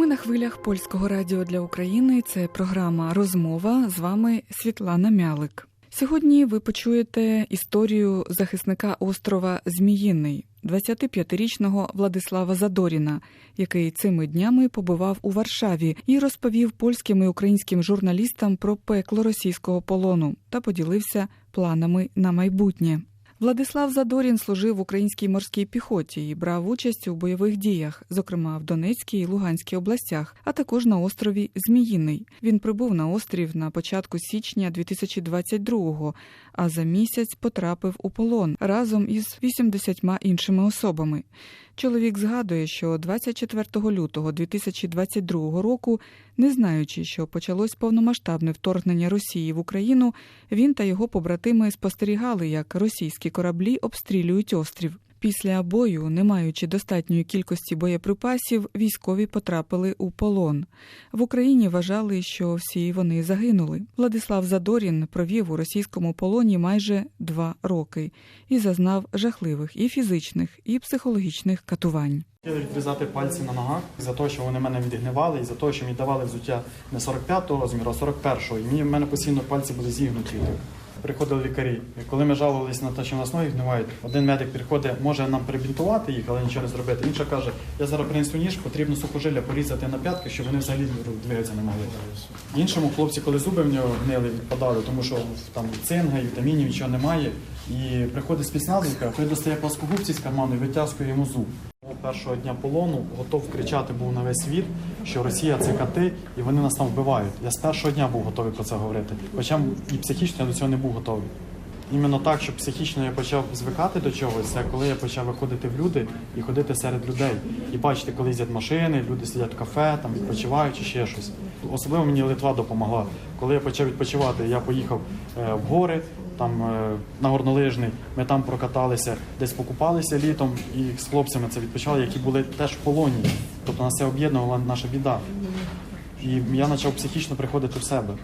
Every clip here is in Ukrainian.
Ми на хвилях польського радіо для України. Це програма Розмова. З вами Світлана Мялик. Сьогодні ви почуєте історію захисника острова Зміїний, 25-річного Владислава Задоріна, який цими днями побував у Варшаві і розповів польським і українським журналістам про пекло російського полону та поділився планами на майбутнє. Владислав Задорін служив в українській морській піхоті і брав участь у бойових діях, зокрема в Донецькій і Луганській областях, а також на острові Зміїний. Він прибув на острів на початку січня 2022-го, а за місяць потрапив у полон разом із 80 іншими особами. Чоловік згадує, що 24 лютого 2022 року, не знаючи, що почалось повномасштабне вторгнення Росії в Україну, він та його побратими спостерігали, як російські кораблі обстрілюють острів. Після бою, не маючи достатньої кількості боєприпасів, військові потрапили у полон. В Україні вважали, що всі вони загинули. Владислав Задорін провів у російському полоні майже два роки і зазнав жахливих і фізичних, і психологічних катувань. Хотіли відрізати пальці на ногах за те, що вони мене відгнивали, і за те, що мені давали взуття не 45-го розміру, а 41-го. І мені в мене постійно пальці були зігнуті. Приходили лікарі. Коли ми жалувалися на те, що нас ноги гнивають, один медик приходить, може нам прибінтувати їх, але нічого не зробити. Інша каже, я зараз принесу ніж, потрібно сухожилля порізати на п'ятки, щоб вони взагалі двигатися не могли. Іншому хлопці, коли зуби в нього гнили, відпадали, тому що там цинга, вітамінів нічого немає. І приходить спецназівка, той достає пласкогубці з карману і витягує йому зуб. Першого дня полону готов кричати був на весь світ, що Росія це кати, і вони нас там вбивають. Я з першого дня був готовий про це говорити. Хоча і психічно я до цього не був готовий. Іменно так, що психічно я почав звикати до чогось, це коли я почав виходити в люди і ходити серед людей. І бачити, коли їздять машини, люди сидять в кафе, там відпочивають чи ще щось. Особливо мені Литва допомогла. Коли я почав відпочивати, я поїхав е, в гори, там е, на горнолижний, ми там прокаталися, десь покупалися літом і з хлопцями це відпочивали, які були теж в полоні. Тобто нас це об'єднувала наша біда. І я почав психічно приходити в себе.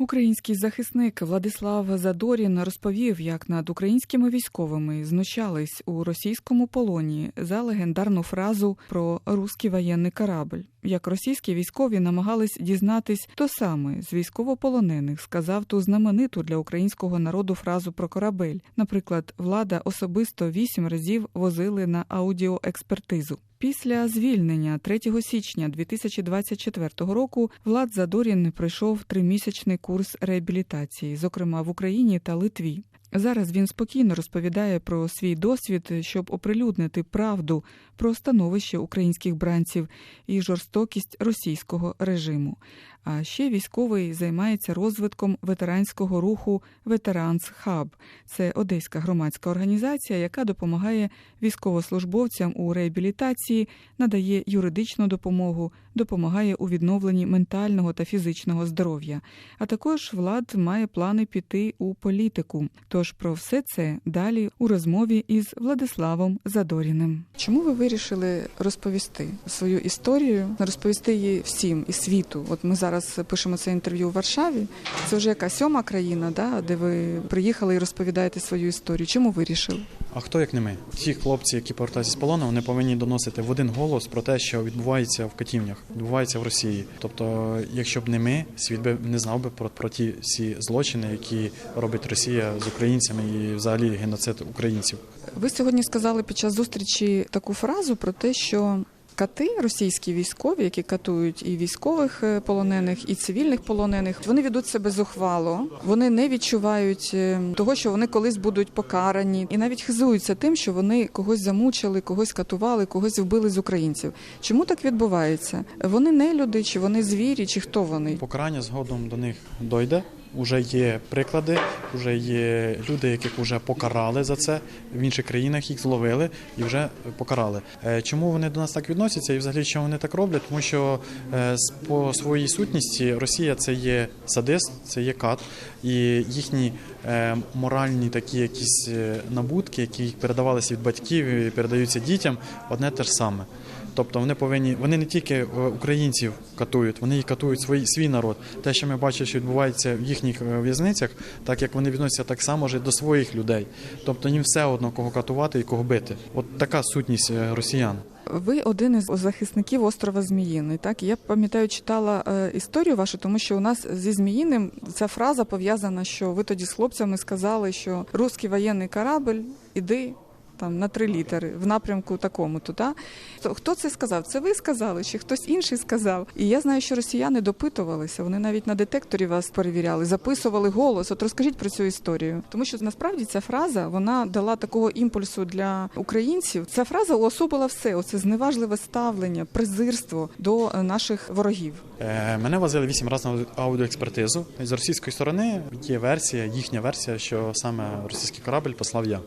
Український захисник Владислав Задорін розповів, як над українськими військовими знущались у російському полоні за легендарну фразу про руський воєнний корабль. Як російські військові намагались дізнатись то саме з військовополонених, сказав ту знамениту для українського народу фразу про корабель. Наприклад, влада особисто вісім разів возили на аудіоекспертизу. Після звільнення 3 січня 2024 року Влад Задорін пройшов тримісячний курс реабілітації, зокрема в Україні та Литві. Зараз він спокійно розповідає про свій досвід, щоб оприлюднити правду про становище українських бранців і жорстокість російського режиму. А ще військовий займається розвитком ветеранського руху Ветеранс Хаб. Це одеська громадська організація, яка допомагає військовослужбовцям у реабілітації, надає юридичну допомогу, допомагає у відновленні ментального та фізичного здоров'я. А також влад має плани піти у політику. Тож про все це далі у розмові із Владиславом Задоріним. Чому ви вирішили розповісти свою історію, розповісти її всім і світу? От ми зараз пишемо це інтерв'ю у Варшаві. Це вже яка сьома країна, да, де ви приїхали і розповідаєте свою історію. Чому вирішили? А хто як не ми? Ті хлопці, які повертаються з полону, вони повинні доносити в один голос про те, що відбувається в катівнях, відбувається в Росії. Тобто, якщо б не ми, світ би не знав би про, про ті всі злочини, які робить Росія з українцями і взагалі геноцид українців. Ви сьогодні сказали під час зустрічі таку фразу про те, що кати, російські військові, які катують і військових е, полонених, і цивільних полонених, вони ведуть себе зухвало, вони не відчувають е, того, що вони колись будуть покарані, і навіть хизуються тим, що вони когось замучили, когось катували, когось вбили з українців. Чому так відбувається? Вони не люди, чи вони звірі, чи хто вони? Покарання згодом до них дойде. Уже є приклади, вже є люди, яких вже покарали за це в інших країнах. Їх зловили і вже покарали. Е, Чому вони до нас так відносяться і взагалі що вони так роблять? Тому що е, по своїй сутності Росія це є садист, це є кат, і їхні е, моральні такі якісь набутки, які передавалися від батьків і передаються дітям, одне те ж саме. Тобто вони повинні, вони не тільки е, українців катують, вони і катують свій, свій народ. Те, що ми бачимо, що відбувається в їхніх е, в'язницях, так як вони відносяться так само ж до своїх людей. Тобто їм все одно кого катувати і кого бити. От така сутність е, росіян. Ви один із захисників острова Зміїний. Так я пам'ятаю, читала історію вашу, тому що у нас зі Зміїним ця фраза пов'язана, що ви тоді з хлопцями сказали, що русський воєнний корабль, іди. Там на три літери в напрямку такому? То хто це сказав? Це ви сказали, чи хтось інший сказав? І я знаю, що росіяни допитувалися. Вони навіть на детекторі вас перевіряли, записували голос. От розкажіть про цю історію, тому що насправді ця фраза вона дала такого імпульсу для українців. Ця фраза уособила все. Оце зневажливе ставлення, презирство до е, наших ворогів. Е, Мене возили вісім разів на аудіоекспертизу. З російської сторони є версія, їхня версія, що саме російський корабль послав я.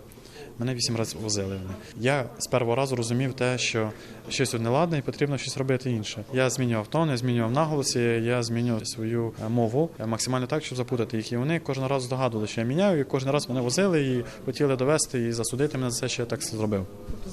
Мене вісім разів возили вони. Я з першого разу розумів те, що щось тут неладне і потрібно щось робити інше. Я змінював тон, я змінював наголоси, я змінював свою е, мову е, максимально так, щоб запутати їх. І вони кожен раз здогадували, що я міняю, і кожен раз мене возили і хотіли довести і засудити мене за це, що я так зробив.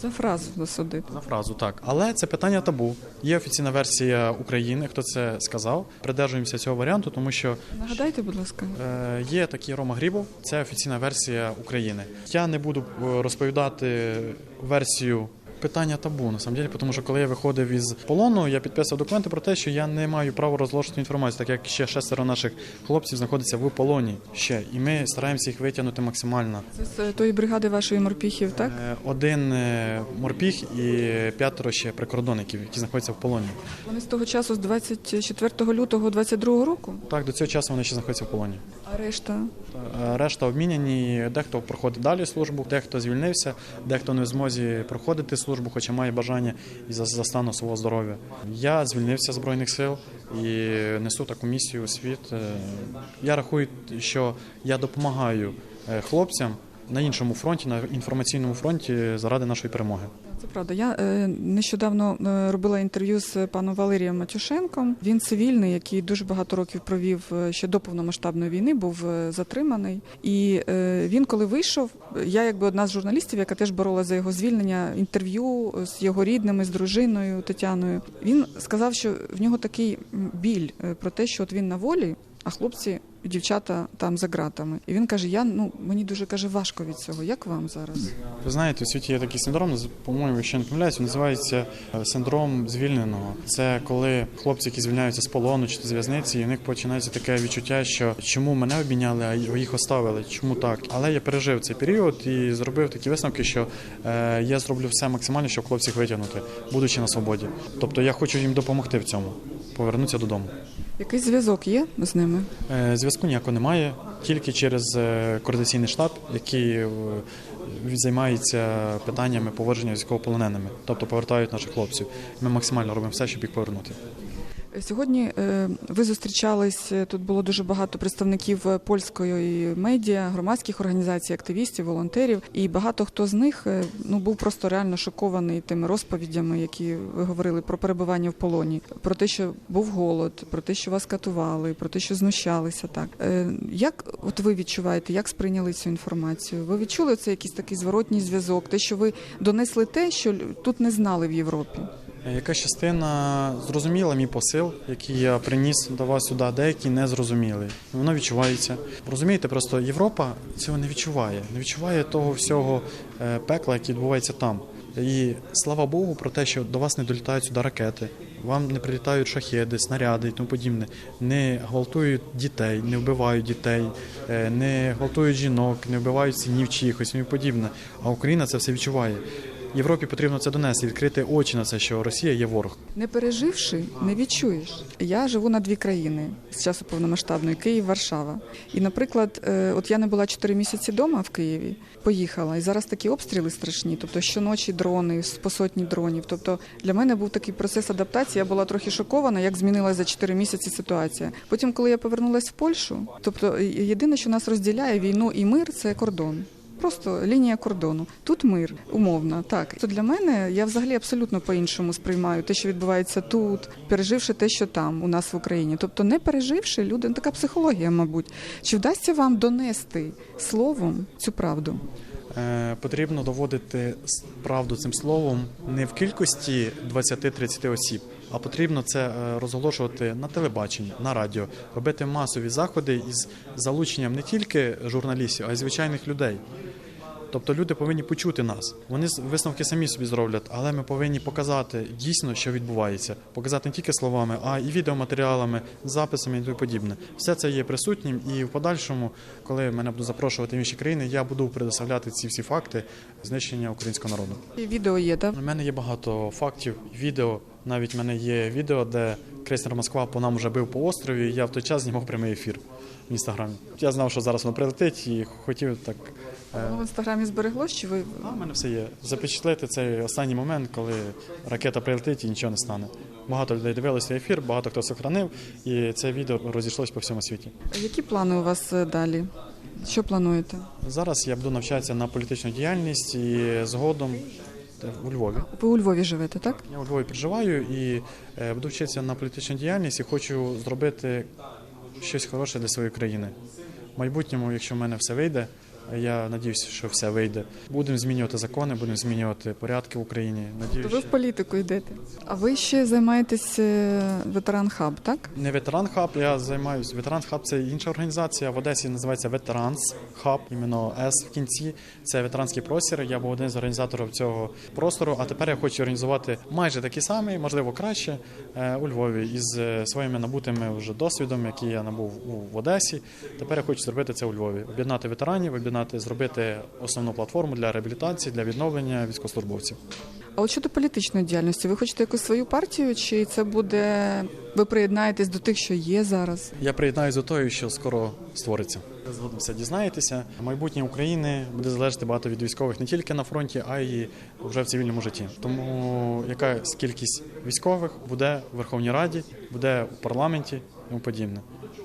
За фразу засудити. За фразу так, але це питання табу. Є офіційна версія України. Хто це сказав? Придержуємося цього варіанту, тому що Нагадайте, будь ласка. е, є такий Рома Грібов. Це офіційна версія України. Я не буду розповідати версію. Питання табу на самом деле, тому що коли я виходив із полону, я підписав документи про те, що я не маю права розголошувати інформацію, так як ще шестеро наших хлопців знаходяться в полоні ще, і ми стараємося їх витягнути максимально. Це з е, тої бригади вашої морпіхів, так? Е, Один е, морпіг і п'ятеро ще прикордонників, які знаходяться в полоні. Вони з того часу, з 24 лютого 22 року. Так, до цього часу вони ще знаходяться в полоні. А решта Решта обміняні, дехто проходить далі службу, дехто звільнився, дехто не в змозі проходити службу, хоча має бажання і за, за стану свого здоров'я. Я звільнився з збройних сил і несу таку місію у світ. Е, Я рахую, що я допомагаю е, хлопцям на іншому фронті, на інформаційному фронті заради нашої перемоги. Це правда. Я е, нещодавно е, робила інтерв'ю з паном Валерієм Матюшенком. Він цивільний, який дуже багато років провів е, ще до повномасштабної війни, був затриманий. І він, коли вийшов, я якби одна з журналістів, яка теж боролася за його звільнення, інтерв'ю з його рідними, з дружиною Тетяною. Він сказав, що в нього такий біль про те, що от він на волі, а хлопці. Дівчата там за ґратами, і він каже: Я ну мені дуже каже важко від цього. Як вам зараз? Ви знаєте, у світі є такий синдром, по-моєму, якщо не помиляюсь, він називається е, синдром звільненого. Це коли хлопці, які звільняються з полону чи з в'язниці, і у них починається таке відчуття, що чому мене обміняли, а їх оставили, чому так. Але я пережив цей період і зробив такі висновки, що е, я зроблю все максимально, щоб хлопців витягнути, будучи на свободі. Тобто я хочу їм допомогти в цьому, повернутися додому. Якийсь зв'язок є з ними? Е, Зв'язку ніякого немає, тільки через е, координаційний штаб, який е, займається питаннями поводження військовополоненими, тобто повертають наших хлопців. Ми максимально робимо все, щоб їх повернути. Сьогодні е, ви зустрічались. е, Тут було дуже багато представників е, польської медіа, громадських організацій, активістів, волонтерів. І багато хто з них ну був просто реально шокований тими розповідями, які ви говорили про перебування в полоні, про те, що був голод, про те, що вас катували, про те, що знущалися. Так як от ви відчуваєте, як сприйняли цю інформацію? Ви відчули це якийсь такий зворотній зв'язок? Те, що ви донесли те, що тут не знали в Європі? Е, Яка частина зрозуміла мій посил, який я приніс до вас сюди, деякі не зрозуміли. Воно відчувається. Розумієте, просто Європа цього не відчуває, не відчуває того всього е, пекла, яке відбувається там. І слава Богу, про те, що до вас не долітають сюди ракети, вам не прилітають шахеди, снаряди і тому подібне, не гвалтують дітей, не вбивають дітей, е, не гвалтують жінок, не вбивають синів чихось і тому подібне. А Україна це все відчуває. Європі потрібно це донести, відкрити очі на це, що Росія є ворог. Не переживши, не відчуєш. Я живу на дві країни з часу повномасштабної Київ, Варшава. І, наприклад, е, от я не була чотири місяці вдома в Києві, поїхала, і зараз такі обстріли страшні. Тобто щоночі дрони, по сотні дронів. Тобто для мене був такий процес адаптації. Я була трохи шокована, як змінилася за чотири місяці ситуація. Потім, коли я повернулася в Польщу, тобто е, єдине, що нас розділяє війну і мир, це кордон. Просто лінія кордону. Тут мир, умовно. Так то для мене я взагалі абсолютно по-іншому сприймаю те, що відбувається тут, переживши те, що там у нас в Україні. Тобто, не переживши люди, ну, така психологія, мабуть. Чи вдасться вам донести словом цю правду? Е, Потрібно доводити правду цим словом не в кількості 20-30 осіб, а потрібно це е, розголошувати на телебаченні, на радіо, робити масові заходи із залученням не тільки журналістів, а й звичайних людей. Тобто люди повинні почути нас. Вони висновки самі собі зроблять, але ми повинні показати дійсно, що відбувається. Показати не тільки словами, а і відеоматеріалами, записами і тому подібне. Все це є присутнім, і в подальшому, коли мене будуть запрошувати в інші країни, я буду предоставляти ці всі факти знищення українського народу. І відео є, так? У мене є багато фактів, відео. Навіть в мене є відео, де крейсер Москва по нам вже бив по острові. і Я в той час знімав прямий ефір в інстаграмі. Я знав, що зараз воно прилетить, і хотів так. е, Воно в інстаграмі збереглось, чи ви а в мене все є. Запечатлити цей останній момент, коли ракета прилетить і нічого не стане. Багато людей дивилися ефір, багато хто сохранив, і це відео розійшлось по всьому світі. які плани у вас е, далі? Що плануєте? Зараз я буду навчатися на політичну діяльність і згодом у Львові. Ви у Львові живете, так? Я у Львові проживаю і е, буду вчитися на політичну діяльність і хочу зробити щось хороше для своєї країни. В майбутньому, якщо в мене все вийде, я надіюся, що все вийде. Будемо змінювати закони, будемо змінювати порядки в Україні. То ви в політику йдете. А ви ще займаєтесь ветеран хаб, так? Не ветеран хаб, я займаюся. Ветеран хаб це інша організація. В Одесі називається Ветеранс Хаб, іменно С в кінці. Це ветеранський простір. Я був один з організаторів цього простору. А тепер я хочу організувати майже такий самий, можливо, краще е, у Львові із е, своїми набутими вже досвідом, який я набув у в Одесі. Тепер я хочу зробити це у Львові. Об'єднати ветеранів, об'єднати, зробити основну платформу для реабілітації, для відновлення військовослужбовців. А от щодо політичної діяльності, ви хочете якусь свою партію, чи це буде ви приєднаєтесь до тих, що є зараз? Я приєднаюся до того, що скоро створиться. Згодом все дізнаєтеся. Майбутнє України буде залежати багато від військових не тільки на фронті, а й вже в цивільному житті. Тому яка кількість військових буде в Верховній Раді, буде у парламенті і тому подібне.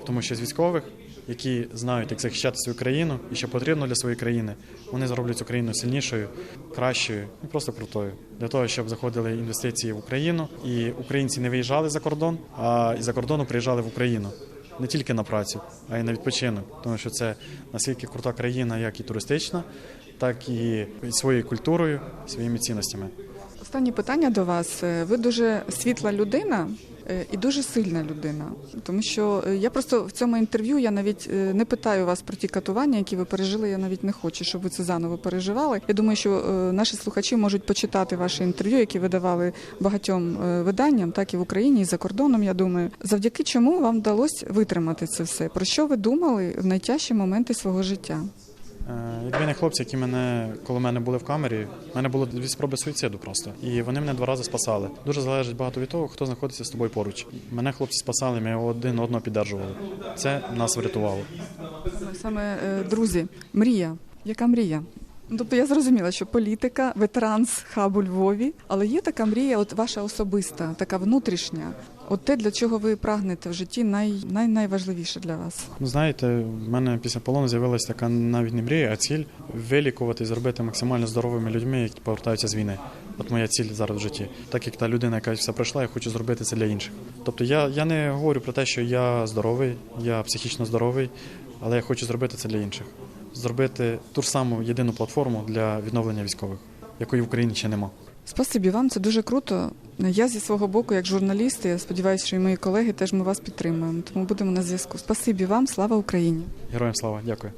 Тому що з військових, які знають, як захищати свою країну і що потрібно для своєї країни, вони зроблять Україну сильнішою, кращою і просто крутою. Для того, щоб заходили інвестиції в Україну, і українці не виїжджали за кордон, а із за кордону приїжджали в Україну не тільки на працю, а й на відпочинок, тому що це настільки крута країна, як і туристична, так і своєю культурою, своїми цінностями. Останнє питання до вас. Ви дуже світла людина і дуже сильна людина. Тому що е, я просто в цьому інтерв'ю я навіть е, не питаю вас про ті катування, які ви пережили. Я навіть не хочу, щоб ви це заново переживали. Я думаю, що е, наші слухачі можуть почитати ваші інтерв'ю, які ви давали багатьом е, виданням, так і в Україні, і за кордоном. Я думаю, завдяки чому вам вдалося витримати це все. Про що ви думали в найтяжчі моменти свого життя? Е, Якби не хлопці, які мене, коли мене були в камері, в мене було дві спроби суїциду просто. І вони мене два рази спасали. Дуже залежить багато від того, хто знаходиться з тобою поруч. Мене хлопці спасали, ми один одного піддержували. Це нас врятувало. Саме е, друзі, мрія. Яка мрія? Ну, Тобто я зрозуміла, що політика, ветеран з хабу Львові, але є така мрія, от ваша особиста, така внутрішня. От те, для чого ви прагнете в житті, най, най, найважливіше для вас. Ну, знаєте, в мене після полону з'явилася така навіть не мрія, а ціль вилікувати зробити максимально здоровими людьми, які повертаються з війни. От моя ціль зараз в житті. Так як та людина, яка все пройшла, я хочу зробити це для інших. Тобто я, я не говорю про те, що я здоровий, я психічно здоровий, але я хочу зробити це для інших. Зробити ту ж саму єдину платформу для відновлення військових, якої в Україні ще нема. Спасибі вам, це дуже круто. Я зі свого боку, як журналіст, я сподіваюся, що і мої колеги теж ми вас підтримуємо. Тому будемо на зв'язку. Спасибі вам, слава Україні! Героям слава, дякую.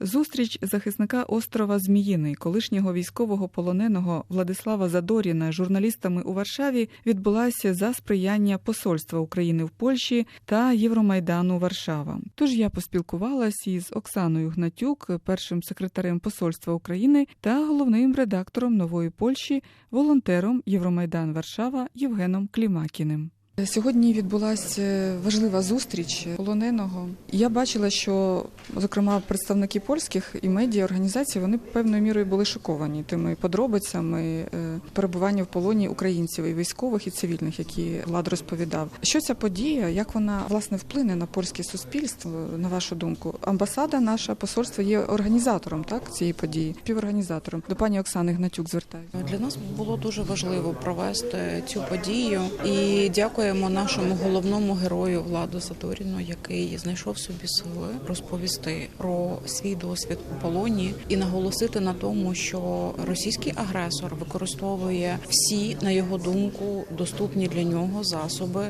Зустріч захисника острова Зміїний, колишнього військового полоненого Владислава Задоріна, журналістами у Варшаві відбулася за сприяння Посольства України в Польщі та Євромайдану Варшава. Тож я поспілкувалася із Оксаною Гнатюк, першим секретарем Посольства України та головним редактором Нової Польщі, волонтером Євромайдан Варшава Євгеном Клімакіним. Сьогодні відбулася важлива зустріч полоненого. Я бачила, що зокрема представники польських і медіа організацій вони певною мірою були шоковані тими подробицями е, перебування в полоні українців і військових і цивільних, які влад розповідав. Що ця подія, як вона власне вплине на польське суспільство? На вашу думку, амбасада, наша посольство є організатором так цієї події, співорганізатором. До пані Оксани Гнатюк звертаюся. Для нас було дуже важливо провести цю подію і дякуємо дякуємо нашому головному герою Владу Задоріну, який знайшов собі сили розповісти про свій досвід у полоні і наголосити на тому, що російський агресор використовує всі, на його думку, доступні для нього засоби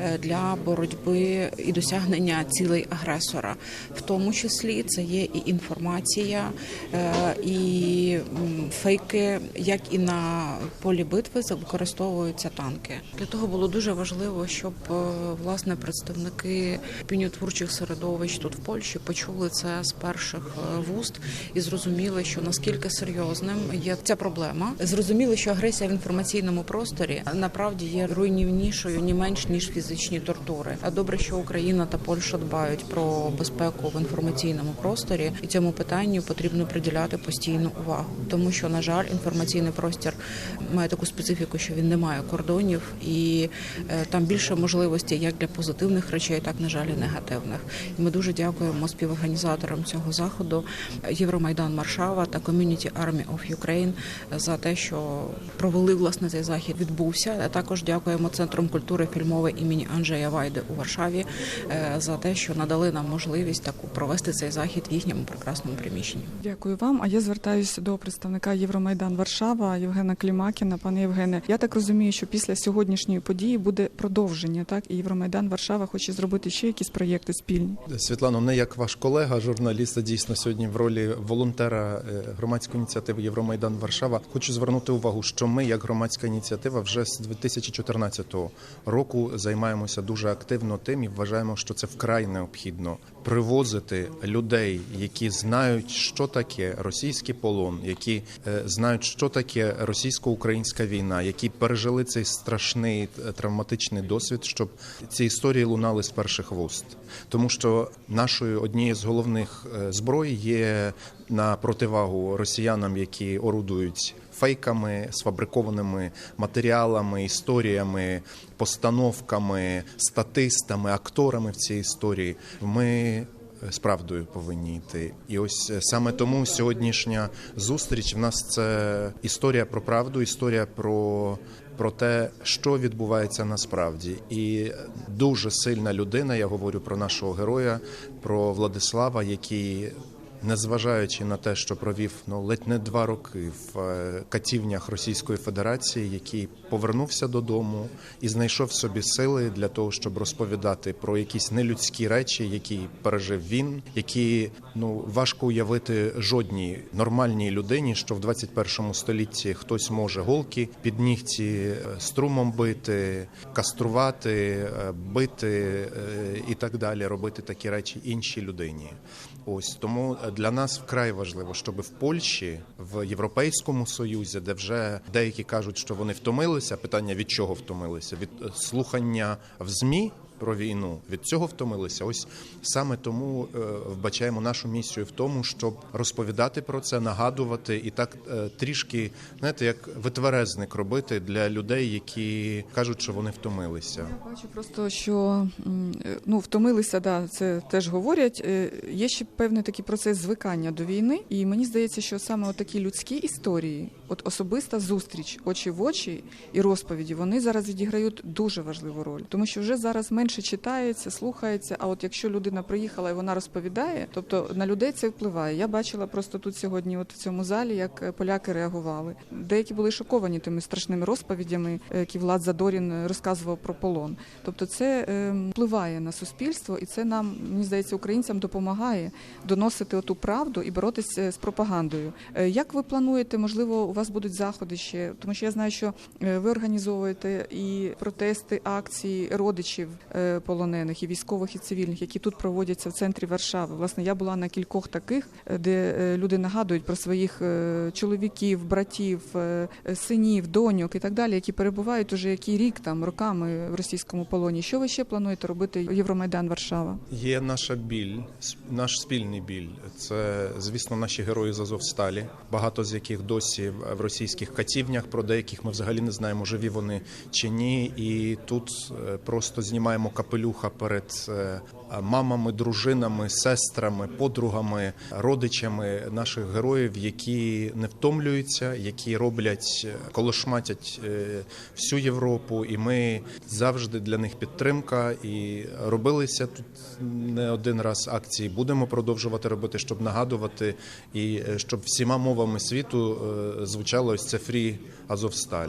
е, для боротьби і досягнення цілей агресора, в тому числі це є і інформація, е, і фейки, як і на полі битви використовуються танки. Для того було дуже важливо, щоб е, власне представники опініотворчих середовищ тут в Польщі почули це з перших е, вуст і зрозуміли, що наскільки серйозним є ця проблема. Зрозуміли, що агресія в інформаційному просторі направді є руйнівнішою, ні менш ніж фізичні тортури. А добре, що Україна та Польща дбають про безпеку в інформаційному просторі, і цьому питанню потрібно приділяти постійну увагу, тому що на жаль, інформаційний простір має таку специфіку, що він не має кордонів, і е, там більше можливостей як для позитивних речей, так на жаль, і негативних. І ми дуже дякуємо співорганізаторам цього заходу Євромайдан Маршава та Community Army of Ukraine за те, що провели власне цей захід. Відбувся. А також дякуємо Центром культури фільмової імені Анджея Вайди у Варшаві е, за те, що надали нам можливість таку провести цей захід в їхньому прекрасному приміщенні. Дякую вам. А я звертаюся до представника Євромайдан Варшава Євгена Клімакіна. Пане Євгене, я так розумію, що після сьогоднішньої події буде продовження, так і Євромайдан Варшава хоче зробити ще якісь проєкти спільні. Світлано, не як ваш колега, журналіст, дійсно сьогодні в ролі волонтера е, громадської ініціативи Євромайдан Варшава. Хочу звернути увагу, що ми, як громадська ініціатива, вже з 2014 року займаємося дуже активно тим і вважаємо, що це вкрай необхідно привозити людей, які знають, що таке російський полон, які е, знають, що таке російсько-українська війна, які пережили цей страшний е, травматичний досвід, щоб ці історії лунали з перших вуст, тому що нашою однією з головних е, зброй є на противагу росіянам, які орудують фейками, сфабрикованими матеріалами, історіями, постановками, статистами, акторами в цій історії. Ми е, з правдою повинні йти. І ось е, саме тому сьогоднішня зустріч в нас це історія про правду, історія про. Про те, що відбувається насправді, і дуже сильна людина. Я говорю про нашого героя, про Владислава, який незважаючи на те, що провів ну ледь не два роки в е, катівнях Російської Федерації, який повернувся додому і знайшов собі сили для того, щоб розповідати про якісь нелюдські речі, які пережив він, які ну важко уявити жодній нормальній людині, що в 21 столітті хтось може голки під нігті е, струмом бити, каструвати, е, бити і так далі, робити такі речі іншій людині. Ось тому для нас вкрай важливо, щоб в Польщі, в Європейському Союзі, де вже деякі кажуть, що вони втомилися. Питання від чого втомилися? Від е, слухання в змі. Про війну від цього втомилися. Ось саме тому е, вбачаємо нашу місію в тому, щоб розповідати про це, нагадувати і так е, трішки, знаєте, як витверезник робити для людей, які кажуть, що вони втомилися. Я бачу просто, що е, ну втомилися, да, це теж говорять. Є ще певний такий процес звикання до війни, і мені здається, що саме такі людські історії, от особиста зустріч очі в очі і розповіді, вони зараз відіграють дуже важливу роль, тому що вже зараз менше читається, слухається. А от якщо людина приїхала і вона розповідає, тобто на людей це впливає. Я бачила просто тут сьогодні, от в цьому залі, як е, поляки реагували. Деякі були шоковані тими страшними розповідями, е, які Влад Задорін е, розказував про полон. Тобто, це е, впливає на суспільство, і це нам мені здається українцям допомагає доносити оту правду і боротися з пропагандою. Як ви плануєте? Можливо, у вас будуть заходи ще, тому що я знаю, що е, ви організовуєте і протести, акції родичів е, полонених, і військових, і цивільних, які тут проводяться в центрі Варшави. Власне, я була на кількох таких, е, де люди нагадують про своїх чоловіків, братів, синів, доньок і так далі, які перебувають уже який рік там роками в російському полоні. Що ви ще плануєте робити Євромайдан Варшава? Є наша біль, наш спільний біль. Це, звісно, наші герої з Азовсталі, багато з яких досі в російських катівнях. Про деяких ми взагалі не знаємо, живі вони чи ні. І тут е, просто знімаємо капелюха перед е, мамами, дружинами, сестрами, подругами, родичами наших героїв, які не втомлюються, які роблять е, колошматять всю Європу, і ми завжди для них підтримка. І робилися тут не один раз акції. Будемо продовжувати робити, щоб нагадувати і щоб всіма мовами світу е, звучало ось це фрі Азовсталь.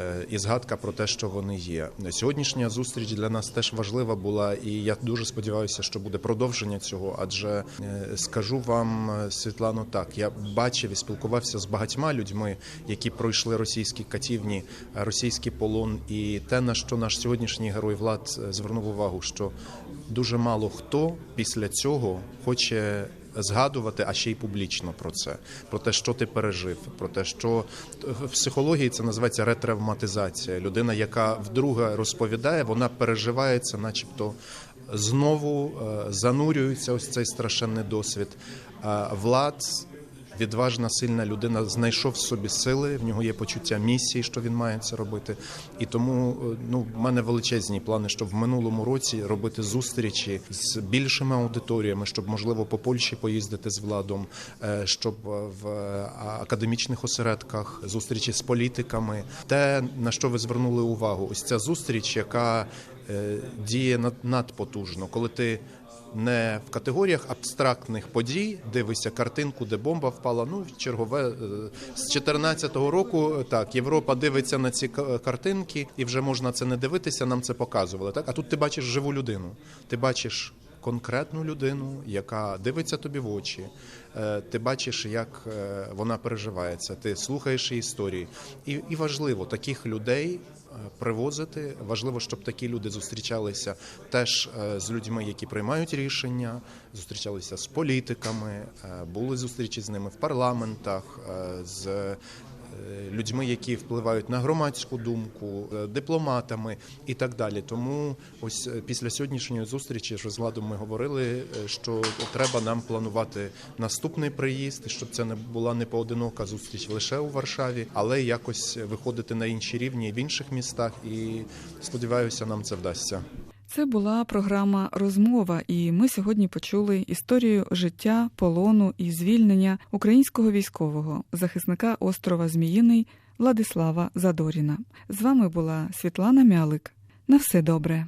Е, І згадка про те, що вони є. Сьогоднішня зустріч для нас теж важлива була, і я дуже сподіваюся, що буде продовження цього. Адже е, скажу вам, е, Світлано, так я бачив і спілкувався з багатьма людьми, які пройшли російські катівні, російський полон, і те, на що наш сьогоднішній герой влад звернув увагу, що дуже мало хто після цього хоче згадувати, а ще й публічно про це, про те, що ти пережив, про те, що в психології це називається ретравматизація. Людина, яка вдруге розповідає, вона переживає це, начебто. Знову е, занурюється ось цей страшенний досвід. А Влад відважна, сильна людина знайшов в собі сили. В нього є почуття місії, що він має це робити. І тому е, ну в мене величезні плани, щоб в минулому році робити зустрічі з більшими аудиторіями, щоб можливо по Польщі поїздити з владом, е, щоб е, в академічних осередках зустрічі з політиками. Те на що ви звернули увагу, ось ця зустріч, яка діє над- надпотужно, коли ти не в категоріях абстрактних подій дивишся картинку, де бомба впала. Ну чергове е, з 14-го року. е, Так, Європа дивиться на ці картинки, і вже можна це не дивитися. Нам це показували. Так, а тут ти бачиш живу людину. Ти бачиш. Конкретну людину, яка дивиться тобі в очі, Е, ти бачиш, як е, вона переживає це, ти слухаєш її історії, і, і важливо таких людей е, привозити. Важливо, щоб такі люди зустрічалися теж е, з людьми, які приймають рішення, зустрічалися з політиками, е, були зустрічі з ними в парламентах, е, з людьми, які впливають на громадську думку, е, дипломатами і так далі. Тому ось е, після сьогоднішньої зустрічі з владом ми говорили, е, що треба нам планувати наступний приїзд, щоб це не була не поодинока зустріч лише у Варшаві, але якось виходити на інші рівні в інших містах. І сподіваюся, нам це вдасться. Це була програма Розмова, і ми сьогодні почули історію життя, полону і звільнення українського військового захисника острова Зміїний Владислава Задоріна. З вами була Світлана Мялик. На все добре.